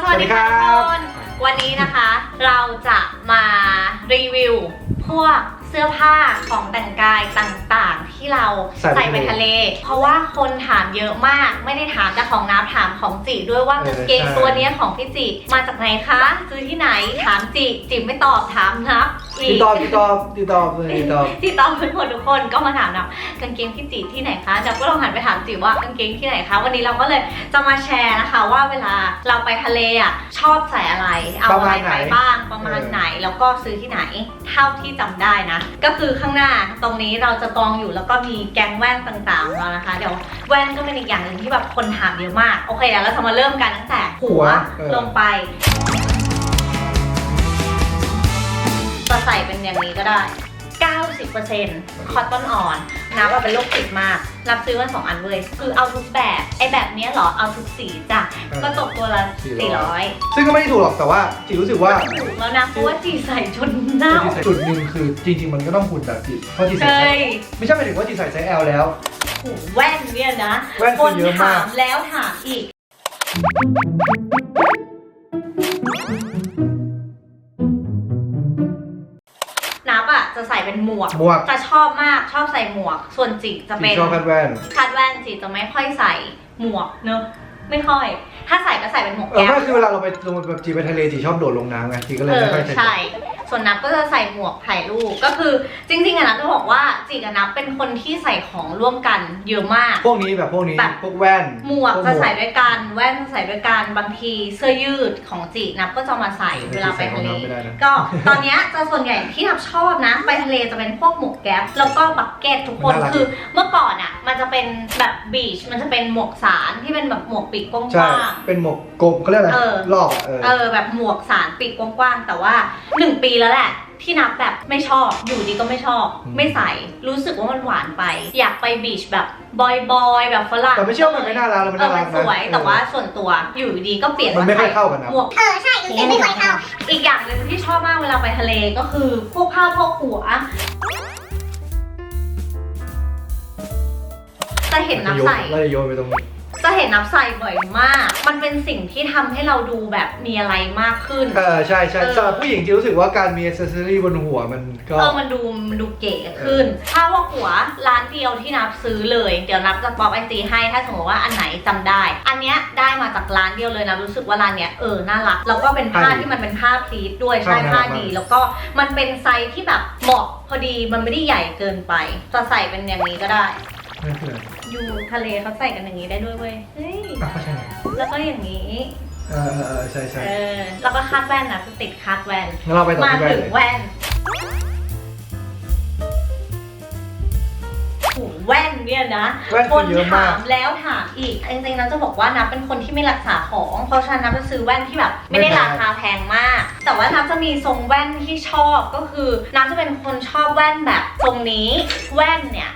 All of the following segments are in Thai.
สวัสดีค่ะสวัสดีครับทุกคนวันนี้นะคะ เราจะมารีวิว พวกเสื้อผ้าของแต่งกายต่างๆ ที่เราใส่ใส่ไปไปทะเล เพราะว่าคนถามเยอะมาก ไม่ได้ถามแต่ของน้ำถามของจิด้วยว่าเออกางเกงใช่ ตัวเนี้ยของพี่จิมาจากไหนคะ ซื้อที่ไหนถามจิจิไม่ตอบถามนับอี ติดกต่อติดต่อติดต่อเลยติดต่อที่ตอบไปหมดทุกคนก็มาถามนะกางเกงพี่จิที่ไหนคะจับก็ลองหันไปถามจิว่ากางเกงที่ไหนคะ วันนี้เราก็เลยจะมาแชร์นะคะ ว่าเวลาเราไปทะเลอะชอบใส่อะไร เอาประอะมาไรณไหนไปบ้างประมาณเออไหน แล้วก็ซื้อที่ไหนเท่าที่จำได้นะ ก็คือข้างหน้าตรงนี้เราจะกองอยู่แล้วก็มีแกงแว่นต่างๆของเรานะคะ เดี๋ยวแว่นก็เป็นอีกอย่างหนึ่งที่แบบคนถามเยอะมากโอเคเดี๋ยวเราจะมาเริ่มกันตั้งแต่หัวเออลงไป จะใส่เป็นอย่างนี้ก็ได้ 90%คอตตอนอ่อนนะว่าเป็นโรคติดมาก รับซื้อมาสองอันเว้ยคือเอาทุกแบบ ไอแบบเนี้ยเหรอ เอาทุกสีจ้ะ ก็ตกตัวละ 400ซึ่งก็ไม่ได้ถูกหรอกแต่ว่าจีรู้สึกว่าถูกแล้วนะ เพราะว่าจีใส่จนเน่าจุดหนึ่งคือจริง ๆ มันก็ต้องหุ่นแบบจีเพราะจีเคใส่ไซยส์ไม่ใช่หมายถึงว่าจีใส่ไซส์ L แล้วหูแว่นเนี่ยนะแว่นคคือนเยอะมากถามแล้วถามอีก จะใส่เป็นหมวก หมวก จะชอบมากชอบใส่หมวก ส่วนจิจะจีเป็นชอบแคทแว่นคาดแว่นจิจะไม่ค่อยใส่หมวกเนอะไม่ค่อย ถ้าใส่ก็ใส่เป็นหมวกเออแก๊ปไม่คือเวลาเราไปลงแบบจีไปทะเลจีชอบโดดลงน้ำไงจีก็เลยเอไม่อค่อยใส่ใช่ส่วนนับก็จะใส่หมวกถ่ายรูปก็คือจริงๆอะนับจะบอกว่าจิกับนับเป็นคนที่ใส่ของร่วมกันเยอะมาก พวกนี้แบบพวกนี้แบบ พวกแว่นหมวกพจะใส่ด้วยกันแว่นจะใส่ด้วยกันบางทีเสื้อยืดของจีนับก็จะมาใส่เวลาไปทะเลไม่ได้นะก็ตอนเนี้ยจะส่วนใหญ่ที่นับชอบนะ ไปทะเลจะเป็นพวกหมวกแก๊ปแล้วก็บักเก็ตทุกคนน่ารักคือเมื่อก่อนอะ มันจะเป็นแบบบีชมันจะเป็นหมวกสารที่เป็นแบบหมวกปีกกใช่ ว้าง เป็นหมวกกลมเขาเรียกอะไรเออ รอบอะเออ ๆเออแบบหมวกสารปีกกว้างๆแต่ว่าหนึ่งปีแล้วแหละที่นับแบบไม่ชอบอยู่ดีก็ไม่ชอบอืมไม่ใส่รู้สึกว่ามันหวานไป อยากไปบีชแบบบอยๆแบบฝรั่งแต่ไม่เชื่อว่ามันไม่น่ารักแล้วมันเออน่ารัมักนนะสวยแต่ว่าส่วนตัวอยู่ดีก็เปลี่ยนมันไม่ค่อยใส่เข้ากันนะหมวกเออใช่กางเกงไม่ค่อยเข้าอีกอย่างหนึ่งที่ชอบมากเวลาไปทะเลก็คือพวกผ้าพวกหัวจะเห็นน้ำใสเราจะโยนไปตรงนี้ จะเห็นน้ำใสบ่อยมาก มันเป็นสิ่งที่ทำให้เราดูแบบมีอะไรมากขึ้น เออใช่ใช่เออสำหรับผู้หญิงจีรู้สึกว่าการมีอ c เซสซอรี่บนหัวมันก็ เออมันดูมันดูเก๋ขึ้น ถ้าว่าหัวร้านเดียวที่นับซื้อเลย เดี๋ยวนับจะป๊อปไอจีให้ถ้าสมมติว่าอันไหนจำได้ อันเนี้ยได้มาจากร้านเดียวเลยนะรู้สึกว่าร้านเนี้ยเออน่ารัก แล้วก็เป็นผ้าผ้าดีที่มันเป็นผ้าพลีทด้วยใช่ใช่ผ้าน่ารักมากดี แล้วก็มันเป็นไซส์ที่แบบเหมาะพอดีมันไม่ได้ใหญ่เกินไปจะใส่เป็นอย่างนี้ก็ได้นั่นคืออะไร อยู่ทะเลเขาใส่กันอย่างนี้ได้ด้วยเว้ยเฮ้ยอะก็ใช่ไง แล้วก็อย่างนี้ เออเออเออใช่ใช่เออแล้วก็คาดแว่นนะจะติดคาดแว่นงั้นเราไปต่อมาที่แว่นถึเลงยแว่น แว่นเนี่ยนะแว่นคคือนเยอะถามากมแล้วถามอีกจริงๆนะจะบอกว่านับเป็นคนที่ไม่รักษาของ เพราะฉะนั้นนับจะซื้อแว่นที่แบบ ไม่ได้ราคาแพงมาก แต่ว่านับจะมีทรงแว่นที่ชอบก็คือนับจะเป็นคนชอบแว่นแบบทรงนี้แว่นเนี่ย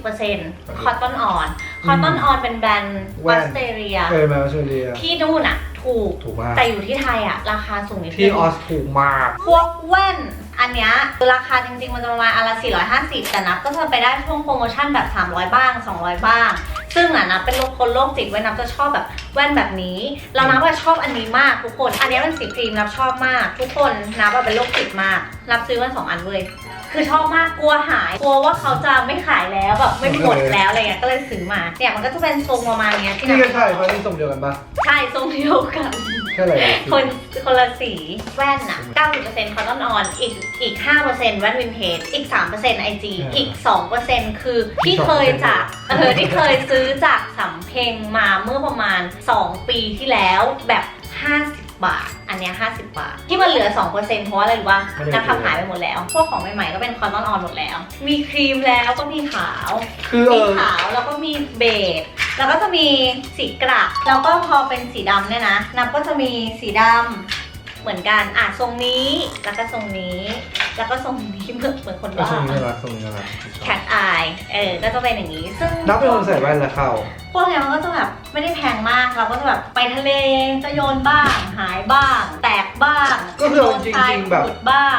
90%คอตตอนออนคอตตอนออนเป็นแบรนด์ออสเตรเลียเออมาออสเตรเลีย ที่นู่นอะถูก ถูกมาก แต่อยู่ที่ไทยอะราคาสูงนิดนึที่งออสถูกมาก พวกแว่น อันเนี้ยราคาจริงๆมันจะประมาณอันละ450 แต่นับก็จะไปได้ช่วงโปรโมชั่นแบบ 300 บ้าง 200 บ้าง ซึ่งอะนับเป็นโรคคนโรคจิตไว้นับจะชอบแบบแว่นแบบนี้ เรานับว่าชอบอันนี้มากทุกคน อันนี้เป็นสีครีมนับชอบมาก ทุกคนนับว่าเป็นโรคจิตมากรับซื้อมาสองอันเลย คือชอบมากกลัวหายกลัวว่าเขาจะไม่ขายแล้วแบบไม่หมดแล้วอะไรเงี้ยก็เลยซื้อมาเนี่ยมันก็จะเป็นทรงประมาณเนี้ยที่นี่นัก็บใช่เพราะนี่ทรงเดียวกันปะใช่ทรงเดียวกัน แค่อะไรคนคนละสีแว่นอะ90%คอตตอนออนอีกอีก 5%แว่นวินเทจอีก 3% IG อีก 2%คือที่เคยจากเออที่เคยซื้อจากสำเพ็งมาเมื่อประมาณ 2 ปีที่แล้วแบบ 50 บาท อันเนี้ย50 บาท ที่มันเหลือ 2%เพราะว่าอะไรรู้ป่ะนับทำหายไปหมดแล้ว พวกของใหม่ๆก็เป็นคอตตอนออนหมดแล้ว มีครีมแล้วก็มีขาว คือเอมีอ ขาวแล้วก็มีเบจแล้วก็จะมีสีกระแล้วก็พอเป็นสีดำเนี่ยนะนับก็จะมีสีดำ เหมือนกันอะทรงนี้ แล้วก็ทรงนี้ แล้วก็ทรงนี้เหมือนเหมือนคนก็บ้าทรงนี้น่ารักทรงนี้น่ารักแคทอายเออก็จะเป็นอย่างนี้ ซึ่งนับเป็นคนใส่แว่นแล้วเข้า พวกเนี้ยมันก็จะแบบไม่ได้แพงมากเราก็จะแบบไปทะเลจะโยนบ้าง หายบ้าง แตกบ้างก็คือเอาจริงๆแบบโดนทายขูดบ้าง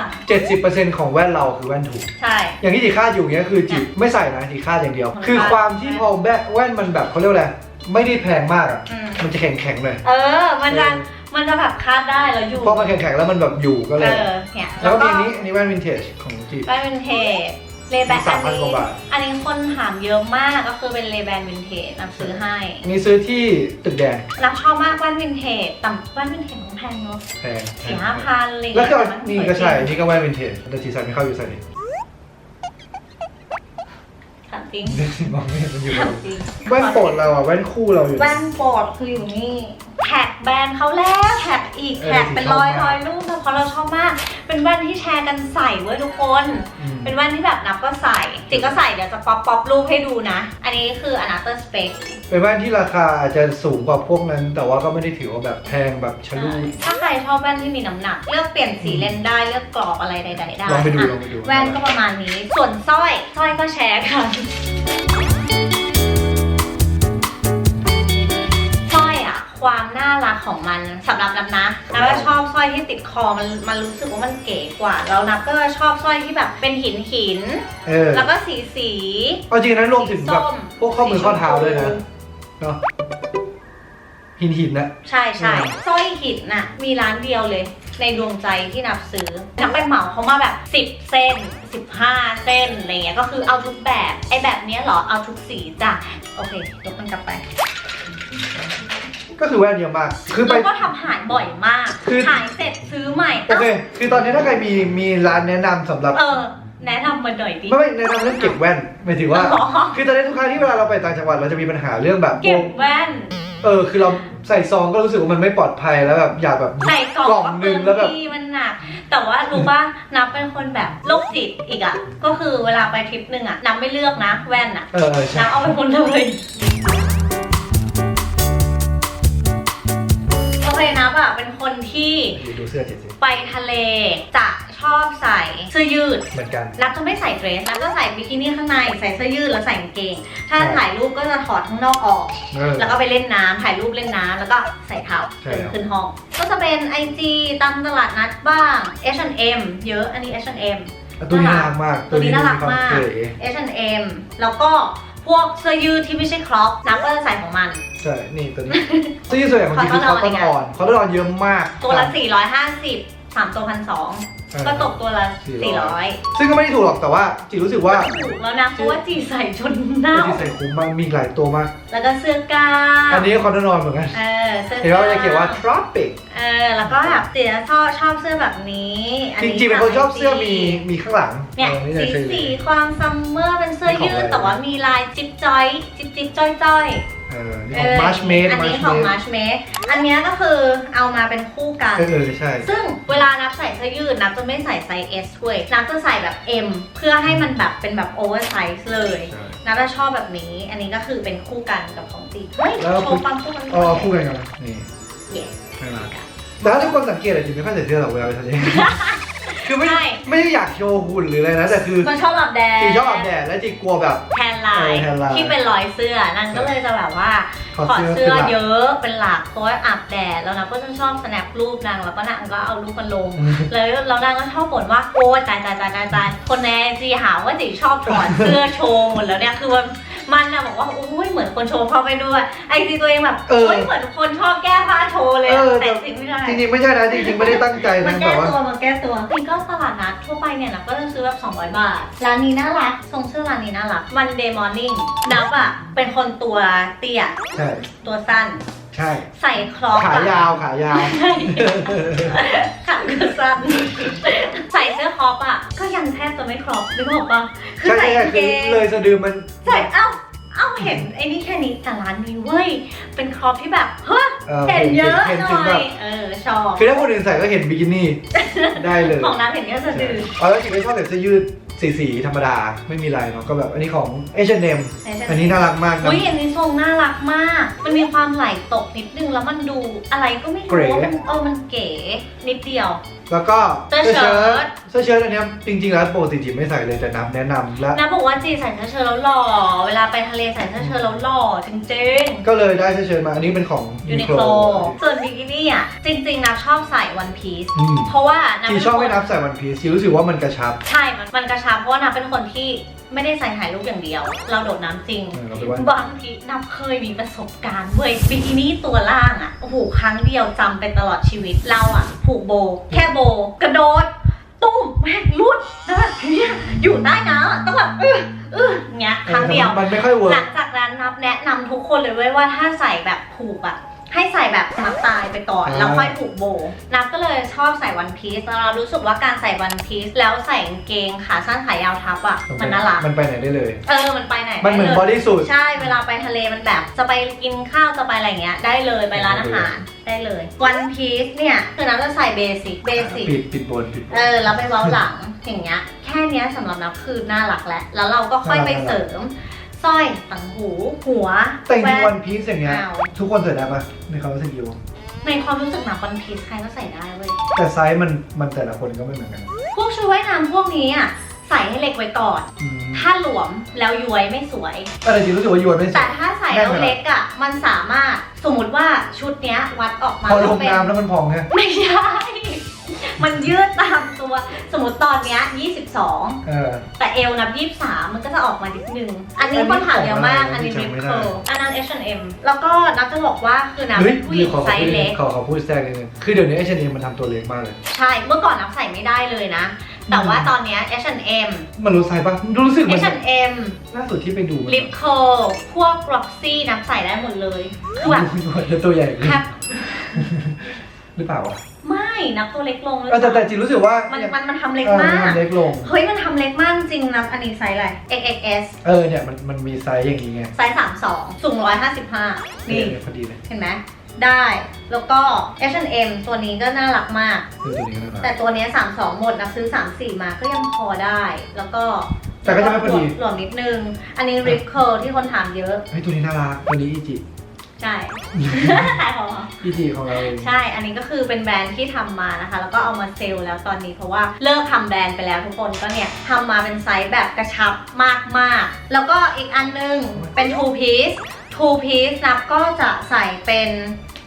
70%ของแว่นเราคือแว่นถูก ใช่ อย่างที่จีคาดอยู่เนี้ยคือจีไม่ใส่นะจีคาดอย่างเดียวมันคือคาดความที่พอแว่นแว่นมันแบบเขาเรียกว่าอะไรไม่ได้แพงมากอะอืม มันจะแข็งแข็งๆเลย เออ มันจะเออ มันจะแบบคาดได้แล้วอยู่ เพราะมันแข็งๆแล้วมันแบบอยู่ก็เลเอย อ เนี่ยแล้วก็มีอันนี้อันนี้แว่นวินเทจของจีแว่นวินเทจเลแบนสาอัมนพันนี้กว่าบาท อันนี้คนถามเยอะมากก็คือเป็นเลแบนวินเทจนำซื้อให้อันนี้ซื้อที่ตึกแดงนับชอบมากแว่นวินเทจแต่แว่นวินเทจมันแพงเนอะแพงสี่ห้าพันเลยแล้วก็ต่มันี่สวยก็ใช่จริงนี่ก็แว่นวินเทจแต่จีใส่ไม่เข้าอยู่ใส่ดิถามจริงมองไม่เห็นมันอยู่ถามจริงแว่นโปรดเราอะแว่นคู่เราอยู่ แว่นโปรดคืออยู่นี่ แท็กแบรนด์เขาแล้วแท็กอีกเออแท็กเป็นรอยชอบรมากอยรูปเพราะเราชอบมาก เป็นแว่นที่แชร์กันใส่เว้ยทุกคน อืม เป็นแว่นที่แบบนับก็ใส่จิกก็ใส่เดี๋ยวจะป๊อปป๊อปรูปให้ดูนะ อันนี้คือ another spec เป็นแว่นที่ราคาอาจจะสูงกว่าพวกนั้น แต่ว่าก็ไม่ได้ถือว่าแบบแพงแบบชะลูด ถ้าใครชอบแว่นที่มีน้ำหนัก เลือกเปลี่ยนสีเลนส์ได้เลือกกรอบอะไรใดๆได้ลองไปดูอะลองไปดู แว่นก็ประมาณนี้ ส่วนสร้อยสร้อยก็แชร์กัน ความน่ารักของมันสำหรับนับนะนับก็ชอบสร้อยที่ติดคอมันมันรู้สึกว่ามันเก๋กว่า แล้วนับก็ชอบสร้อยที่แบบเป็นหินหิน เออๆแล้วก็สีสี เอาจริงนะรวมถึงแบบส้ม พวกข้อมือสีชมพูข้อเท้าด้วยนะเนาะหินหินๆนะ ใช่ใช่อืม สร้อยหินน่ะมีร้านเดียวเลย ในดวงใจที่นับซื้อนับไปเหมาเขามาแบบ 10 เส้น 15 เส้นอะไรเงี้ยก็คือเอาทุกแบบไอ้แบบเนี้ยเหรอเอาทุกสีจ้ะโอเคยกมันกลับไป ก็คือแว่นเยอะมาก คือไป แล้วก็ทำหายบ่อยมาก คือ หายเสร็จซื้อใหม่โอเค คือตอนนี้ถ้าใครมีมีร้านแนะนำสำหรับ เออ แนะนำมาหน่อยดิ ไม่ไม่แนะนำเรื่องเก็บแว่นหมายถึงว่า อ๋อ คือตอนนี้ทุกครั้งที่เวลาเราไปต่างจังหวัดเราจะมีปัญหาเรื่องแบบเก็บแว่น เออคือเราใส่ซองก็รู้สึกว่ามันไม่ปลอดภัยแล้วแบบอยากแบบใส่กล่องกล่องหนึ่งแล้วแบบ ที่มันหนัก แต่ว่ารู้ป่ะ นับเป็นคนแบบโรคจิตอีกอะ ก็คือเวลาไปทริปหนึ่งอะนับไม่เลือกนะแว่นอะเออเออใช่ นับเอาไปคนเลย โอเคนับอะเป็นคนที่ดูเสื้อเจ็ดสิไปทะเลจะชอบใส่เสื้อยืด เหมือนกัน นับจะไม่ใส่เดรสนับจะใส่บิกินี่ข้างในใส่เสื้อยืดแล้วใส่กางเกง ถ้าใช่ ถ่ายรูปก็จะถอดข้างนอกออก เออ แล้วก็ไปเล่นน้ำถ่ายรูปเล่นน้ำแล้วก็ใส่เท้าใช่ขึ้นครับขึ้นห้อง ก็จะเป็น IG ตามตลาดนัดบ้าง H&M เยอะอันนี้ H&M แล้วตัวนี้น่ารักมากตัวนี้น่ารักมากตัวนี้ H&M แล้วก็ พวกเสื้อยืดที่ไม่ใช่ครอปนับก็จะใส่ของมัน ใช่ นี่ตัวนี้เสื้อยืดส่วนใหญ่ของจริงคือคคออตตตตออนนไงอ่อนคอตตอนอ่อนเยอะมากตัวละครับ450 3ตัวพันสองเออก็ตกตัวละ400 ซึ่งก็ไม่ได้ถูกหรอกแต่ว่าจีรู้สึกว่า400ถูกแล้วนะเพราะว่าจีใส่จนเน่าที่ใส่คุ้มมากมีหลายตัวมาก แล้วก็เสื้อกล้ามอันนี้คอตตอนอ่อนเหมือนกันเออเสื้อเห็นว่าจะเขียนว่า tropic เออแล้วก็แบบจีจะชอบชอบเสื้อแบบนี้อัจริงๆเป็นคนชอบเสื้อมีมีข้างหลังเนี่ยออนี่สีใช่สี ความซัมเมอร์เป็นเสื้อยืดแต่ว่ามีลายจิ๊บจ้อยจิ๊บจิ๊บจ้อยจ้อยเออนี่ของ march made อันนี้ march ของ made March Made อันเนี้ยก็คือเอามาเป็นคู่กันเออเออใช่ ซึ่งเวลานับใส่เสื้อยืดนับจะไม่ใส่ไซส์ S ด้วยนับจะใส่แบบ M เพื่อให้มันแบบเป็นแบบโอเวอร์ไซส์เลยใช่นับจะชอบแบบนี้ อันนี้ก็คือเป็นคู่กันกับของจีเฮ้ยแล้วโชว์ความคู่กันอ๋อพูดกันกันนี่เย้น่ารัก แต่ถ้าทุกคนสังเกตอะจริงไม่ค่อยใส่เสื้อหรอกเวลาไปทะเล คือไม่ใช่ ไม่ได้อยากโชว์หุ่นหรืออะไรนะแต่คือมันชอบอาบแดดจีชอบอาบแดดและจีกลัวแบบ แทนลายเออแทนลายที่เป็นรอยเสื้อนางก็เลยจะแบบว่าถอดถอดเสื้อเสื้อเป็นหลัก เยอะเป็นหลักเพราะว่าอาบแดดแล้วนางก็จะชอบสแนปรูปนางแล้วก็นางก็เอารูปมาลง แล้วแล้วนางก็ชอบบ่นว่าโอ้ยตายตายตายตายตายคนในจีหาว่าจีชอบถอดเสื้อโชว์หมดแล้วเนี่ยคือมัน มันอะบอกว่าโอ้ยเหมือนคนโชว์เข้าไปด้วยไอจีตัวเองแบบเออโอ้ยเหมือนคนชอบแก้ผ้าโชว์เลยเออะอแต่จริงไม่ได้จริงๆไม่ใช่นะจริงๆไม่ได้ตั้งใจมันะนแต่แก้ว่า ตัวมันแก้ตัวจริงก็ตลาดนัดทั่วไปเนี่ยนะก็จะซื้อแบบ200 บาท ร้านนี้น่ารักทรงเสื้อร้านนี้น่ารัก Monday Morning นับอะเป็นคนตัวเตี้ยใช่ตัวสั้น ใช่ ใส่ครอปขาอะยาวขายาว ใช่ขาก็สั้นใส่เสื้อครอปอะก็ยังแทบจะไม่ครอปนึกออกปะคือใช่ใส่ใช่กางเกคืองเลยสะดือมัน ใส่เอ้า เอ้าเห็นไอ้นี่แค่นี้แต่ร้านนี้เว้ย เป็นครอปที่แบบเฮ้ยออเห็นเยอะเห็นหถึน่งอแบบยเออชอบคือถ้าคนอื่นใส่ก็เห็นบิกินี่ ได้เลยของน้ำเห็นแค่สะดืออ๋อแล้วจริงๆก็ชอบแบบเสื้อยืดสีสีๆธรรมดาไม่มีลายเนาะก็แบบอันนี้ของ H&M อันนี้น่ารักมากนะ อุ้ยอันนี้ทรงน่ารักมาก มันมีความไหลตกนิดนึงแล้วมันดูอะไรก็ไม่เก๋ รู้ว่ามันเออมันเก๋นิดเดียว แล้วก็เสื้อเชิ้ต เสื้อเชิ้ตอันเนี้ยจริงๆแล้วปกติจิไม่ใส่เลยแต่นับแนะนำและนะบอกว่าจีใส่เสื้อเชิ้ตแล้วหล่อ เวลาไปทะเลใส่เสื้อเชิ้ตแล้วหล่อจริงๆ ก็เลยได้เสื้อเชิ้ตมาอันนี้เป็นของ ยูนิโคลส่วนบิกินี่อะ จริงๆนะชอบใส่วันพีซอืมเพราะว่านะที่ชอบไม่นับใส่วันพีซที่รู้สึกว่ามันกระชับใช่มันมันกระชับเพราะว่านะเป็นคนที่ไม่ได้ใส่ถ่ายรูปอย่างเดียว เราโดดน้ำจริง เออเราไปว่ายบางทีนับเคยมีประสบการณ์เว้ยบิกินี่ตัวล่างอะโอ้โหครั้งเดียวจำเป็นตลอดชีวิตเราอะ ผูกโบ แค่โบ กระโดดตุ้มแม่งรุดแล้วแบบเนี้ยอยู่ใต้น้ำอะต้องแบบเออเออเงี้ยครั้งเดียว มันไม่ค่อยเวิร์หก ลังจากนั้นนับแนะนำทุกคนเลยเว้ยว่าถ้าใส่แบบผูกอะ ให้ใส่แบบนับตายไปก่อนอ่าแล้วค่อยผูกโบ นับก็เลยชอบใส่วันพีซแล้วเรารู้สึกว่าการใส่วันพีซแล้วใส่กางเกงขาสั้นขายาวทับอะมันน่ารัก มันไปไหนได้เลย เออ มันไปไหนมันเหมือนได้บลอยดี้สูทใช่ เวลาไปทะเลมันแบบจะไปกินข้าวจะไปอะไรเงี้ย ได้เลยไปร้านอาหารได้เลยวันพีซเนี่ยคือนับจะใส่เบสิกเบสิกปิดปิดบนปิดบนเออแล้วไปเว้าหลังอย่างเงี้ยแค่เนี้ยสำหรับนับคือน่ารักแล้วแล้วเราก็ค่อยไปเสริม สร้อย ต่างหู หัวแต่จริงๆแว่วันพีซอย่างเงี้ยเอา ทุกคนใส่ได้ปะในความรู้สึกอยู่ในความรู้สึกนับวันพีซใครก็ใส่ได้เว้ย แต่ไซส์มันมันแต่ละคนก็ไม่เหมือนกันพวกชุดว่ายน้ำพวกนี้อะใส่ให้เล็กไว้ก่อน อืมถ้าหลวมแล้วย้วยไม่สวย แต่จริงๆรู้สึกว่าโยนไม่สแต่วย ถ้าใส่แล้วเล็กอะ มันสามารถสมมติว่าชุดเนี้ยวัดออกมาพอลงเป็นน้ำแล้วมันพองเนี่ยไม่ใช่ มันยืดตามตัว สมมติตอนเนี้ย22 เออ แต่เอวนับ 23 มันก็จะออกมานิดนึง อันนี้คนถามเยอะมาก อันนี้อันรินี้ปจำไม่เคิได้ลอันนั้น H&M แล้วก็นับจะบอกว่าคือนับเฮ้เป็ยนผู้หญิงขอขไซอพูดส์เล็ก ขอขอพูดแทรกนิดนึงคือเดี๋ยวนี้ H&M มันทำตัวเล็กมากเลย ใช่ เมื่อก่อนนับใส่ไม่ได้เลยนะ แต่ว่าตอนเนี้ย H&M มันรู้ไซส์ปะรู้สึกมัน H&M ล่าสุดที่ไปดูมันลิปเคิลพวก Roxy นับใส่ได้หมดเลย คือแบบ แล้วตัวใหญ่ขึ้นแคปหรือเปล่าวะไม่ นับตัวเล็กลงเลยเออแต่แต่จริงรู้สึกว่ามันเนี่ยมันมันทำเล็กเออมากนทำเล็กลง เฮ้ยมันทำเล็กมากจริงนะอันนี้ไซส์อะไร XXS เออเนี่ยมันมันมีไซส์อย่างนี้ไงไซส์32สูง155นี่เออพอดีเลยเห็นไหมได้แล้วก็ H&M ตัวนี้ก็น่ารักมากคือตัวนี้ก็น่ารักแต่ตัวเนี้ย32 หมดนะซื้อ 34 มาก็ยังพอได้ แล้วก็แต่ก็จะไม่พอดีหลวมนิดนึง อันนี้ Rip Curl ที่คนถามเยอะ เฮ้ยตัวนี้น่ารักตัวนี้อีจิ ใช่ ขายของเหรออีจิของเราเอง ใช่ อันนี้ก็คือเป็นแบรนด์ที่ทำมานะคะ แล้วก็เอามาเซลล์แล้วตอนนี้เพราะว่าเลิกทำแบรนด์ไปแล้วทุกคนก็เนี่ยทำมาเป็นไซส์แบบกระชับมากๆ แล้วก็อีกอันนึงเป็น two piece two piece นับก็จะใส่เป็น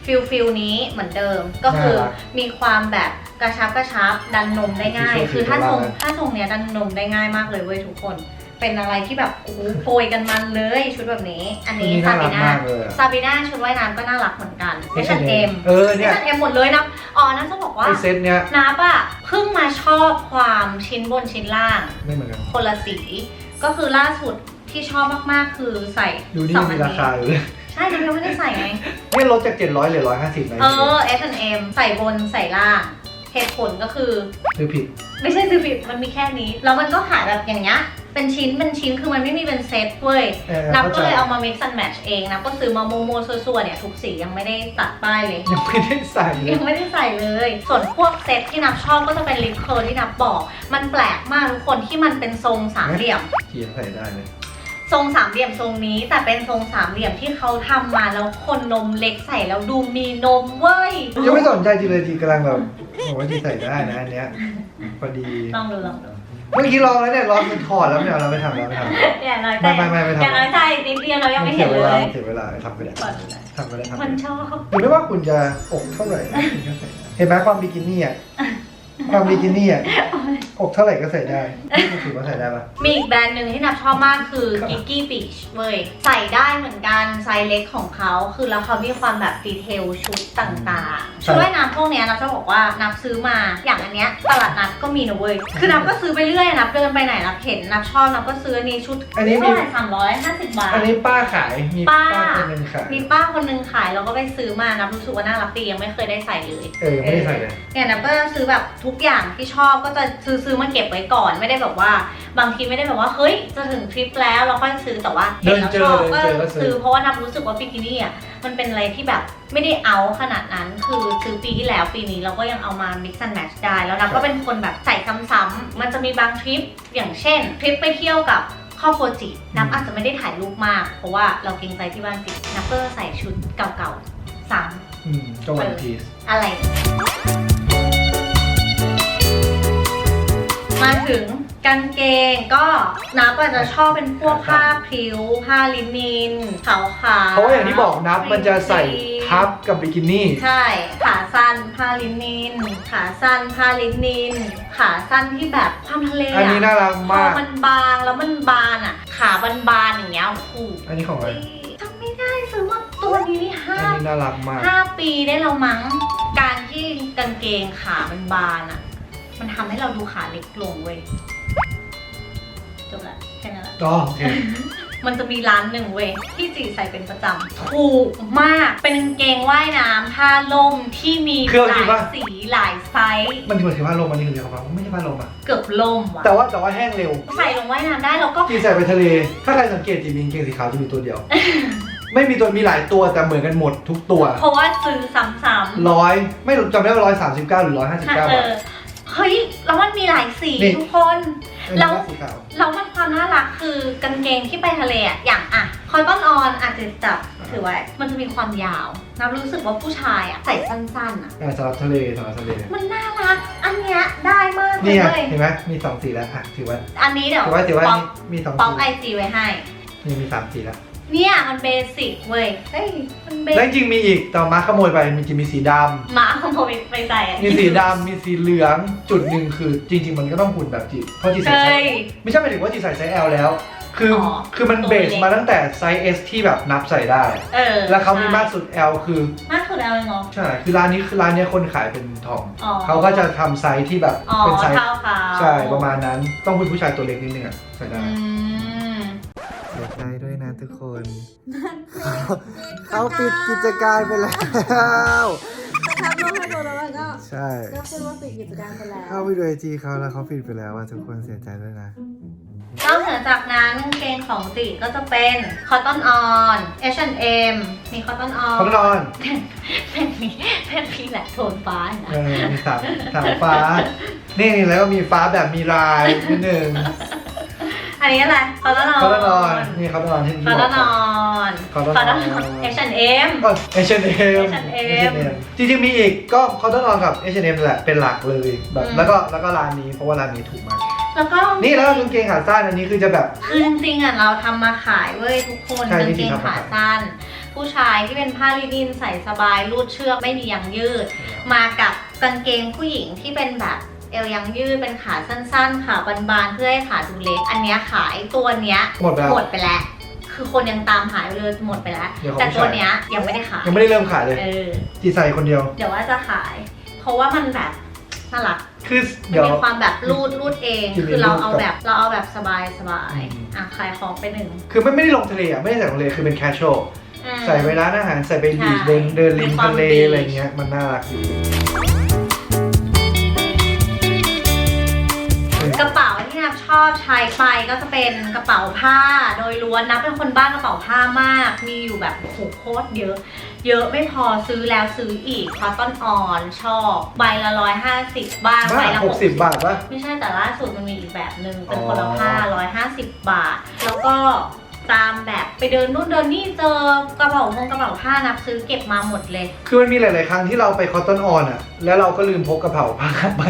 ฟิลฟิลนี้เหมือนเดิม ก็คือมีความแบบกระชับกระชับดันนมได้ง่าย คือถ้าทรงถ้าทรงเนี้ยดันนมได้ง่ายมากเลยเว้ยทุกคน เป็นอะไรที่แบบโอ้โหโปรยกันมันเลยชุดแบบนี้ อันตัวนี้นี้ซาน่ารับิกน่ามากเลยอะ ซาบิน่าชุดว่ายน้ำก็น่ารักเหมือนกัน H&M เออเนี่ย H&M หมดเลยนะอ๋อนั่นจะบอกว่าไอเซตเนี้ยนับอะเพิ่งมาชอบความชิ้นบนชิ้นล่าง ไม่เหมือนกัน คนละสีก็คือล่าสุดที่ชอบมากๆ คือใส่ดูนี่สองมีอันรานี้คาอยู่เลยใช่ดูยังไม่ได้ใส่ไง เนี่ยลดจาก700เหลือ150เลยเออ H&M ใส่บนใส่ล่าง เหตุผลก็คือคือผิด ไม่ใช่ซื้อผิดมันมีแค่นี้ แล้วมันก็ขายแบบอย่างเงี้ยเป็นชิ้นเป็นชิ้นคือมันไม่มีเป็นเซตเว้ยเออนับเข้าก็ใจ เลยเอามา mix and match เองนะก็ซื้อมาโมโมซัวๆเนี่ยทุกสียังไม่ได้ตัดป้ายเลย ยังไม่ได้ใส่เลยยังไม่ได้ใส่เลย ส่วนพวกเซตที่นับชอบก็จะเป็นลิปเคิร์ลที่นับบอก มันแปลกมากทุกคนที่มันเป็นทรงสามเหลี่ยม เขียนใส่ได้เลย ทรงสามเหลี่ยมทรงนี้ แต่เป็นทรงสามเหลี่ยมที่เขาทำมาแล้วคนนมเล็กใส่แล้วดูมีนมเว้ยยังไม่สนใจจริงเลยจีกำลังแบบบอกว่าจีใส่ได้นะอันเนี้ยพอดี ลองดูลองดูเมื่อกี้ลองแล้วเนี่ยลองมันถอดแล้วไม่เอาเราไม่ทำแล้วไม่ทำ อย่าน้อยใจไม่ไม่ไม่ไม่ทำ อย่าน้อยใจนิดเดียวเรายังไม่เห็นเวเลลายเสียเวลาทำไปได้ก่อนดูนะทำไปได้ทำไปมันได้ชอบ หรือไม่ว่าคุณจะอกเท่าไหร่คุณก็ใส่ได้เห็นไหมความบิกินี่อะ ความบิกินี่อะอกเท่าไหร่ก็ใส่ได้นี่ถือว่าใส่ได้ปะมีอีกแบรนด์หนึ่งที่นับชอบมากคือครับ Gigi Beach เว้ยใส่ได้เหมือนกันไซส์เล็กของเขา คือแล้วเขามีความแบบดีเทลชุดต่างๆชุดว่ายน้ำพวกเนี้ยนับจะบอกว่านับซื้อมาอย่างอันเนี้ยตลาดนัดก็มีนะเว้ยคือนับก็ซื้อไปเรื่อยนับเดินไปไหนนับเห็นนับชอบนับก็ซื้ออันนี้ชุดอันนี้มีเท่าไหร่สามร้อยห้าสิบบาทอันนี้ป้าขายมีป้าป้าคนหนึงขายมีป้าคนนึงขายแล้วก็ไปซื้อมานับรู้สึกว่าน่ารักดียังไม่เคยได้ใส่เลยเออไม่ได้ใส่เลยเนี่ยนับก็จะซื้อแบบทุกอย่างที่ชอบก็จะซื้อซื้อมาเก็บไว้ก่อนไม่ได้แบบว่า บางทีไม่ได้แบบว่าเฮ้ยจะถึงทริปแล้วเราค่อยซื้อแต่ว่าเห็นแล้วชอบก็ซื้อเพราะว่านับรู้สึกว่าบิกินี่อะมันเป็นอะไรที่แบบไม่ได้เอาขนาดนั้นคือซื้อปีที่แล้วปีนี้เราก็ยังเอามา mix and match ได้ แล้วนับก็เป็นคนแบบใส่ซ้ำๆมันจะมีบางทริปอย่างเช่นทริปไปเที่ยวกับครอบครัวจินับอาจจะไม่ได้ถ่ายรูปมาก เพราะว่าเราเกรงใจที่บ้านจินับก็ใส่ชุดเก่าๆซ้ำอืมก็วันพีซอะไร มาถึงกางเกงก็นับอาจจะชอบเป็นพวกผ้าพริ้วผ้าลินินขาวๆเพราะว่าอย่างที่บอกนับมันจะใส่ทับกับบิกินี่ใช่ขาสั้นผ้าลินินขาสั้นผ้าลินินขาสั้นที่แบบความทะเลอันนี้น่ารักพอมากมันบางแล้วมันบานอะ ขาบานๆอย่างเงี้ยโอ้โหอันนี้ของอะไรจำไม่ได้ซื้อมาตัวนี้นี่ห้าอันนี้น่ารักมากห้าปีได้แล้วมั้งการที่กางเกงขามันบานอะ มันทำให้เราดูขาเล็กลงเว้ยจบละแค่นั้นแหละอ๋อโอเค มันจะมีร้านหนึ่งเว้ยที่จีใส่เป็นประจำถูกมากเป็นกางเกงว่ายน้ำผ้าล่มที่มีคือเอาหจริลางยปะสีหลายไซส์มันคือถือว่าลมอันนี้คือเรียกว่าไม่ใช่พัดลมอะ เกือบล่มว่ะแต่ว่าแต่ว่าแห้งเร็วใส่ลงว่ายน้ำได้แล้วก็ จีใส่ไปทะเล ถ้าใครสังเกตจีมีกางเกงสีขาวจะมีตัวเดียว ไม่มีตัวมีหลายตัวแต่เหมือนกันหมดทุกตัวเพราะว่าซื้อซ้ำร้อยไม่รู้จำได้ว่าร้อยสามสิบเก้าหรือร้อยห้าสิบๆเก้าเอบาทอ เฮ้ยแล้วมันมีหลายสีนี่ ทุกคนอันแล้นี้วก็สีขาวแล้วมันความน่ารักคือกางเกงที่ไปทะเลอะอย่างอะคอยต้นออนอาจจะจับถือไว้มันจะมีความยาวนับรู้สึกว่าผู้ชายอะใส่สั้นๆอะอ่าสำหรับทะเลสำหรับทะเลมันน่ารัก อันเนี้ยได้มากเลนี่ยไงเว้ยเห็นไหมมีสองสีแล้วอะถือว่าอันนี้เดี๋ยวถือว่าถือว่าป๊อปมีมีสองป๊อปสีไอจีไว้ให้ นี่มีสามสีแล้ว เนี่ยมันเบสิกเว้ยเฮ้ยมันเบแล้วสิกจริงๆมีอีกแต่มาขโมยไปมีจริงมีสีดำหมาของผมไปใส่อะมีสีดำมีสีเหลืองจุดหนึ่งคือ จริง ๆ มันก็ต้องหุ่นแบบจีเพราะจีใส่เฮ้ไซย ส์ไม่ใช่หมายถึงว่าจีใส่ไซส์ L แล้ว คือออคือมันตัวเบสเล็กมาตั้งแต่ไซส์ S ที่แบบนับใส่ได้ เออแล้วเขามีใช่มากสุด L คือ มากสุดแล้วเนาะใช่ คือร้านนี้คือร้านเนี้ยคนขายเป็นทอม อ๋อ เขาก็จะทำไซส์ที่แบบอ๋อเป็นไซส์ เท่าเขาใช่ประมาณนั้น ต้องเป็นผู้ชายตัวเล็กนิดนึงอะใส่ได้ อืม ทุกคน เขาปิดกิจการไปแล้วทับรูปให้ดูแล้วมันก็ใช่ก็ขึ้นว่าปิดกิจการไปแล้ว เข้าไปดูไอจีเขาแล้วเขาปิดไปแล้วว่าทุกคนเสียใจด้วยนะนอกเหนือจากนั้นกางเกงของจีก็จะเป็น Cotton On H&M มี Cotton On เขานอนเป็นมีเป็นมีแหละโทนฟ้านะเออมีสามสามฟ้า นี่แล้วก็มีฟ้าแบบมีลายนิดนึง อันนี้อะไร Cotton On เขานอนนี่เขานอนที่ Cotton On Cotton Cotton On On H&M ก็ H&M H&M จริงๆมีอีกก็เขาต้องนอนกับ H&M แหละเป็นหลักเลยแบบอืมแล้วก็แล้วก็ร้านนี้เพราะว่าร้านนี้ถูกมากแล้วก็นี่แล้วกางเกงขาสั้นอันนี้คือจะแบบคือจริงๆอะเราทำมาขายเว้ยทุกคนใช่กางจริเกงงๆทำมาขาขายสั้น ผู้ชายที่เป็นผ้าลินินใส่สบายรูดเชือกไม่มียางยืด มากับกางเกงผู้หญิงที่เป็นแบบ เอวยางยืดเป็นขาสั้นๆ ขาบานๆ เพื่อให้ขาดูเล็ก อันเนี้ยขายตัวเนี้ยหมดแล้ว หมดไปแล้ว คือคนยังตามหาอยู่เลยหมดไปแล้ว เดี๋ยวของแต่ผู้ตัวชายเนี้ยยังไม่ได้ขาย ยังไม่ได้เริ่มขายเลย เออ จีใส่คนเดียว เดี๋ยวว่าจะขาย เพราะว่ามันแบบน่ารัก คือมันเดี๋ยว มีความแบบรูดรูดเองจะมีคือเรารูดเอากับแบบเราเอาแบบสบายสบายอืม อะขายของไปหนึ่งคือไม่ไม่ได้ลงทะเลอะ ไม่ได้ใส่ลงทะเลคือเป็นแคชช a l อืม ใส่ไปร้านอาหาร ใส่ไปบีชใช่เดินเดินริมมีความทะเล beach อะไรเงี้ย มันน่ารักดี อบใช้ไปก็จะเป็นกระเป๋าผ้าโดยล้วนนับเป็นคนบ้ากระเป๋าผ้ามาก มีอยู่แบบโอ้โหโคตรเยอะ เยอะไม่พอซื้อแล้วซื้ออีกคอตตอนออนชอบใบละร้อยห้าสิบบ้างใบบ้าละหกสิบบาทปะไม่ใช่แต่ล่าสุดมันมีอีกแบบหนึ่งเป็นอ๋อคนละผ้าร้อยห้าสิบบาท แล้วก็ ตามแบบไปเดินนู่นเดินนี่เจอกระเป๋าพงกระเป๋าผ้านับซื้อเก็บมาหมดเลย คือมันมีหลาย ๆ ครั้งที่เราไปคอตตอนออนอะ แล้วเราก็ลืมพกกระเป๋าผ้าไป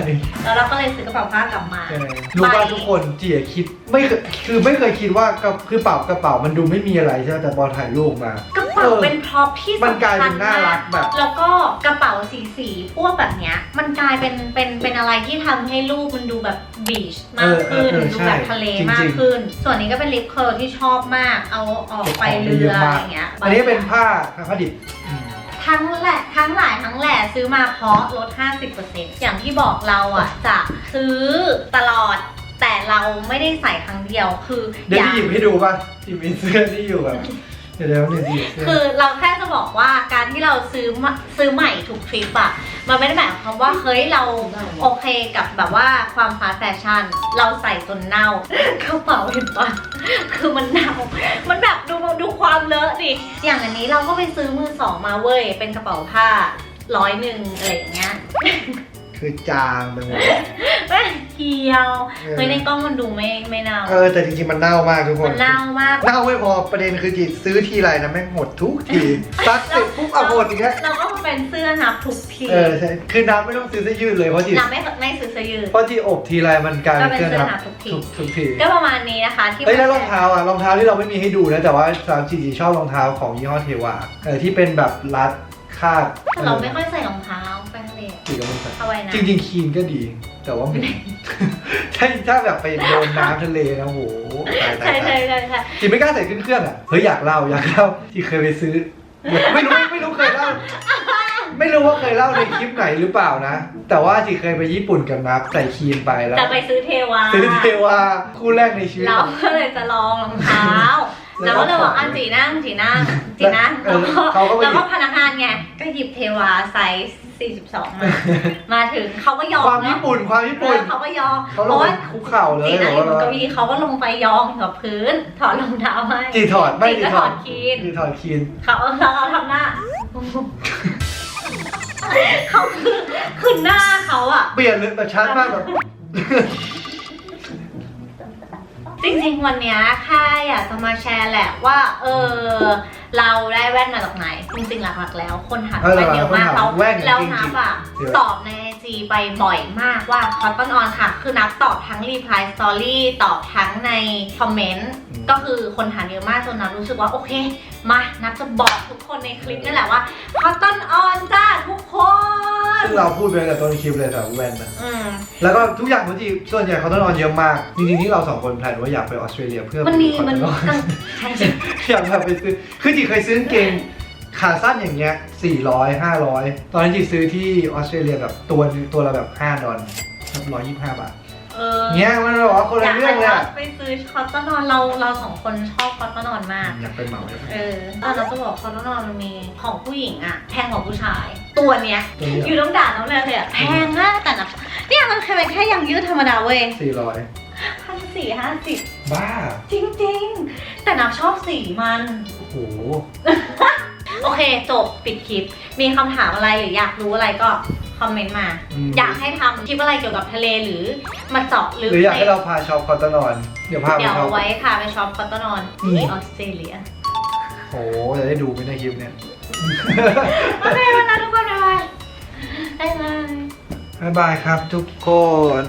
แล้วเราก็เลยซื้อกระเป๋าผ้ากลับมาใช่รู้ป่ะทุกคนเจียคิดไม่เคยคือไม่เคยคิดว่ากระคือเป๋ากระเป๋ามันดูไม่มีอะไรใช่ไหมแต่พอถ่ายรูปมากระเป๋าเออเป็นพร็อพที่มันกลายเป็นสำคัญน่ารักแบบ แล้วก็กระเป๋าสีสีๆพวกแบบเนี้ย มันกลายเป็นเป็นเป็นอะไรที่ทำให้รูปมันดูแบบบีชมากขึ้นเออเออเออดูใช่แบบทะเลจริงๆมากขึ้น ส่วนนี้ก็เป็นลิปเคอร์ที่ชอบมากเอาออกไปเรืออะไรเงี้ยอันนี้เป็นผ้าผ้าดิบทั้งแหละทั้งหลายทั้งแหล่ซื้อมาเพราะลด 50%อย่างที่บอกเราอะจะซื้อตลอดแต่เราไม่ได้ใส่ครั้งเดียวคือเดี๋ยวอยาพี่กหยิบให้ดูป่ะที่มีเสื้อที่อยู่แบบเดี๋ยวเดี๋ยวหนึ่งทีเสื้อคือเราแค่จะบอกว่าการที่ เราซื้อมาซื้อใหม่ทุกทริปอะมันไม่ได้หมายความว่าเฮ้ยเราโอเคกับแบบว่าความฟาสต์แฟชั่น เราใส่จนเน่ากระเป๋าเห็นปะคือมันเน่ามันแบบดูดูความเลอะดิอย่างอันนี้เราก็ไปซื้อมือสองมาเว้ยเป็นกระเป๋าผ้าร้อยหนึ่งอะไรอย่างเงี้ย คือจางไปหมดแม่งเหี่ยวเออเฮ้ยในกล้องมันดูไม่ไม่เน่าเออแต่จริงๆมันเน่ามากทุกคมันนเน่ามากเน่าไม่พอประเด็นคือจีซื้อทีไรนะแม่งหมดทุกทีซักเสร็จปุ๊บเอาหมดอีกแล้วเราก็เป็นเสื้อนับทุกทีเออใช่คือน้ำไม่ต้องซื้อเสื้อยืดเลยเพราะจีนับไม่ไม่ซื้อเสื้อยืดเพราะจีอบทีไรมันกลายเป็นก็เป็นเครื่องเสื้อนับนับทุกทีทุกทุกทีก็ประมาณนี้นะคะที่เอ้ยแล้วรองเท้าอะรองเท้าที่เราไม่มีให้ดูนะแต่ว่าสาวจีจีชอบรองเท้าของยี่ห้อเทวาเออที่เป็นแบบรัดคาดแต่เราไม่ค่อยใส่รองเท้า ไปทะเลอะสีก็ไม่ใส่เอาไว้นะ จริงๆคีนก็ดี แต่ว่ามัน ถ้าถ้าแบบไปโดนน้ำทะเลนะโหตายตายใช่ตาใช่ยใช่ใช่จริงไม่กล้าใส่ขึ้นเครื่องอะเฮ้ยอยากเล่าอยากเล่าที่เคยไปซื้อ ไม่รู้ไม่รู้เคยเล่า ไม่รู้ว่าเคยเล่าในคลิปไหนหรือเปล่านะ แต่ว่าที่เคยไปญี่ปุ่นกับนับใส่คีนไปแล้ว จะไปซื้อเทวา ซื้อเทวาคู่แรกในชีวิตเราก็เลยจะลองรองเท้า แล้แล้ววก็ก็เลยบอกอันจีนั่งจีนั่งจีนั่งเอแล้วอก็เขาก็ไปหยิบแล้วก็พนักงานไงก็หยิบเทวาไซส์42 มา มาถึงเขาก็ยอมความเนญี่อะปุ่นความญี่เอปุ่นอเขาก็ยอมเขาเพลงราะไปว่าคุกเข่าเลยจีนั่งบออกยู่บนว่าเก้าอี้เขาก็ลงไปยองกับพื้น ถอดรองเท้าให้จีถอดไม่จีจีก็ถถออดดคีนจีถอดคีนเขาแล้วเขาทำหน้าเขาคือคือหน้าเขาอะเปลี่ยนเลยแต่ชัดมากแบบ จริงๆวันเนี้ยค่อยากจะมาแชร์แหละว่าเออ เราได้แว่นมาจากไหน จริงๆ หลักๆ แล้ว คนหัน เออ แว่นเยอะมาก คนหัน แล้ว แว่นจริงๆ แล้วนับอ่ะ เยอะ ตอบในไอจีไปบ่อยมากว่าคอตตอนออนค่ะ คือนับตอบทั้งรีプライสตอรี่ตอบทั้งในคอมเมนต์ อืม ก็คือคนหันเยอะมากจนนับรู้สึกว่า โอเค มานับจะบอกทุกคนในคลิปนี่แหละว่าคอตตอนออนจ้าทุกคน ซึ่งเราพูดไปแต่ต้นคลิปเลยแต่แวนนะ อืม แล้วก็ทุกอย่างที่ส่วนใหญ่เขาต้องนอนเยอะมาก จริงๆที่เราสองคนแพลนว่าอยากไปออสเตรเลียเพื่อ มันมี ไป มัน คอนโด ใช่ใช่ อยากแบบไปซื้อ คือจี เคยซื้อกางเกงขาสั้นอย่างเงี้ย400 500ตอนนั้นจีซื้อที่ออสเตรเลียแบบตัวตัวละแบบ5ดอลร้อยยี่สิบห้าบาท เออเงี้ยมันแบบว่าคนละเรื่องเลยยากอะไปซื้อคอตตอนอนเราเราสองคนชอบคอตตอนอนมาก อยากไปเหมาเลยเออตอนเราจะบอกคอตตอนอนมันมีของผู้หญิงอะแพงกว่าผู้ชาย ตัวเนี้ยตัวนี้อยู่ต้องด่าน้องเลยเลยอะแพงมากแต่นะเนี่ยมันแค่เป็นแค่ยังยืดธรรมดาเว้ยสี่ร้อย พันสี่ห้าสิบบ้า จริง ๆ แต่นับชอบสีมัน โอ้โห โอเค จบปิดคลิป มีคำถามอะไรหรืออยากรู้อะไรก็คอมเมนต์มามอยากให้ทำคลิปอะไรเกี่ยวกับทะเลหรือมาเจาะลึกหรืออยากให้ในเราพาช็อปคอตตอนอน เดี๋ยวพาไปเดี๋ยวช็อปไว้ค่ะไปช็อปคอตตอนอนอืที่มออสเตรเลีย โอ้โหจะได้ดูไหมในคลิปเนี่ย โอเควันนั้นทุกคนบ๊ายบายบ๊ายบาย บ๊ายบายครับทุกคน